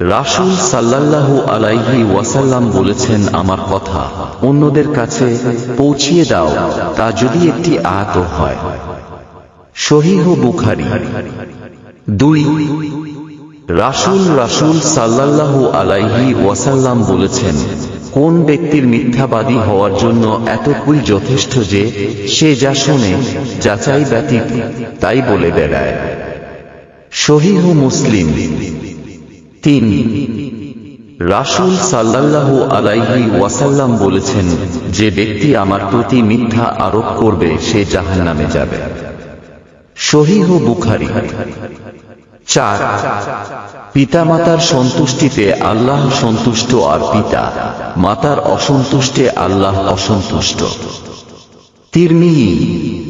রাসূল সাল্লাল্লাহু আলাইহি ওয়াসাল্লাম বলেছেন আমার কথা। অন্যদের কাছে পৌঁছিয়ে দাও, তা যদি একটি আয়াত হয়। শহীহ বুখারী দুই, রাসূল রাসূল সাল্লাল্লাহু আলাইহি ওয়াসাল্লাম বলেছেন, কোন ব্যক্তির মিথ্যাবাদী হওয়ার জন্য এতটুকুই যথেষ্ট যে সে যা শোনে, যাচাই ব্যতীত তাই বলে বেড়ায়। শহীহ মুসলিম তিন। রাসূল সাল্লাল্লাহু আলাইহি ওয়াসাল্লাম বলেছেন, যে ব্যক্তি আমার প্রতি মিথ্যা আরোপ করবে, সে জাহান্নামে যাবে। শহীহ বুখারী। চার, পিতামাতার সন্তুষ্টিতে আল্লাহ সন্তুষ্ট আর পিতা। মাতার অসন্তুষ্টে আল্লাহ অসন্তুষ্ট। তিরমিহি